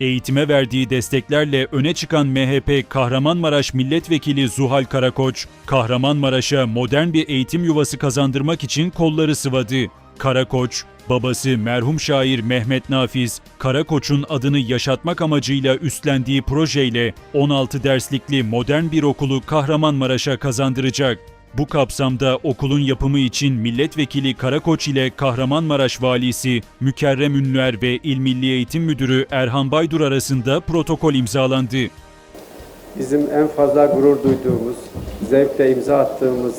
Eğitime verdiği desteklerle öne çıkan MHP Kahramanmaraş Milletvekili Zuhal Karakoç, Kahramanmaraş'a modern bir eğitim yuvası kazandırmak için kolları sıvadı. Karakoç, babası merhum şair Mehmet Nafiz, Karakoç'un adını yaşatmak amacıyla üstlendiği projeyle 16 derslikli modern bir okulu Kahramanmaraş'a kazandıracak. Bu kapsamda okulun yapımı için Milletvekili Karakoç ile Kahramanmaraş Valisi Mükerrem Ünlüer ve İl Milli Eğitim Müdürü Erhan Baydur arasında protokol imzalandı. Bizim en fazla gurur duyduğumuz, zevkle imza attığımız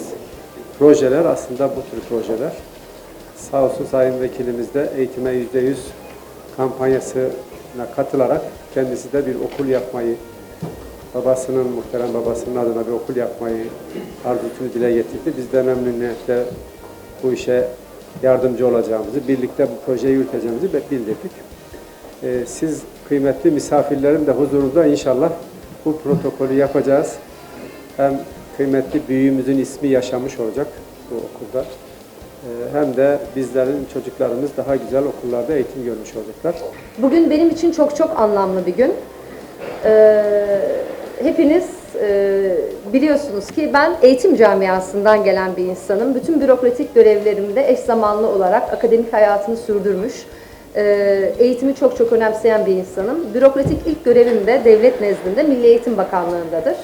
projeler aslında bu tür projeler. Sağ olsun Sayın Vekilimiz de eğitime yüzde yüz kampanyasına katılarak kendisi de bir okul yapmayı, babasının, muhterem babasının adına bir okul yapmayı arzusunu dile getirdi. Biz de memnuniyetle bu işe yardımcı olacağımızı, birlikte bu projeyi yürüteceğimizi bildirdik. Ee, siz kıymetli misafirlerim de huzurunda inşallah bu protokolü yapacağız. Hem kıymetli büyüğümüzün ismi yaşamış olacak bu okulda. Ee, Hem de bizlerin çocuklarımız daha güzel okullarda eğitim görmüş olacaklar. Bugün benim için çok çok anlamlı bir gün. Ee, hepiniz e, biliyorsunuz ki ben eğitim camiasından gelen bir insanım. Bütün bürokratik görevlerimde eş zamanlı olarak akademik hayatını sürdürmüş, e, eğitimi çok çok önemseyen bir insanım. Bürokratik ilk görevim de devlet nezdinde Milli Eğitim Bakanlığı'ndadır.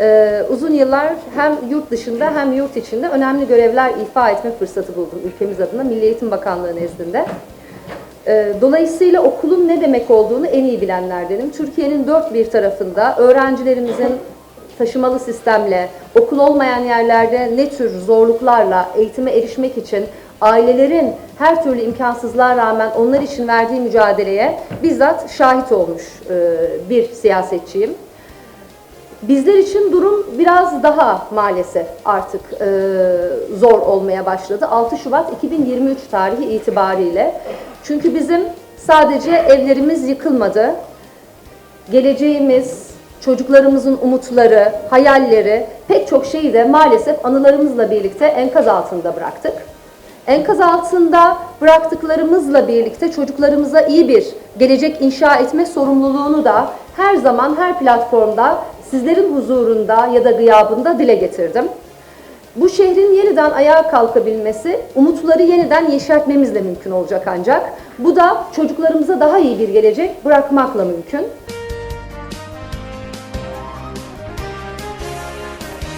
Ee, uzun yıllar hem yurt dışında hem yurt içinde önemli görevler ifa etme fırsatı buldum ülkemiz adına Milli Eğitim Bakanlığı nezdinde. Ee, Dolayısıyla okulun ne demek olduğunu en iyi bilenlerdenim. Türkiye'nin dört bir tarafında öğrencilerimizin taşımalı sistemle, okul olmayan yerlerde ne tür zorluklarla eğitime erişmek için ailelerin her türlü imkansızlığa rağmen onlar için verdiği mücadeleye bizzat şahit olmuş e, bir siyasetçiyim. Bizler için durum biraz daha maalesef artık e, zor olmaya başladı. 6 Şubat 2023 tarihi itibariyle. Çünkü bizim sadece evlerimiz yıkılmadı. Geleceğimiz, çocuklarımızın umutları, hayalleri, pek çok şeyi de maalesef anılarımızla birlikte enkaz altında bıraktık. Enkaz altında bıraktıklarımızla birlikte çocuklarımıza iyi bir gelecek inşa etme sorumluluğunu da her zaman her platformda sizlerin huzurunda ya da gıyabında dile getirdim. Bu şehrin yeniden ayağa kalkabilmesi, umutları yeniden yeşertmemizle mümkün olacak ancak. Bu da çocuklarımıza daha iyi bir gelecek bırakmakla mümkün.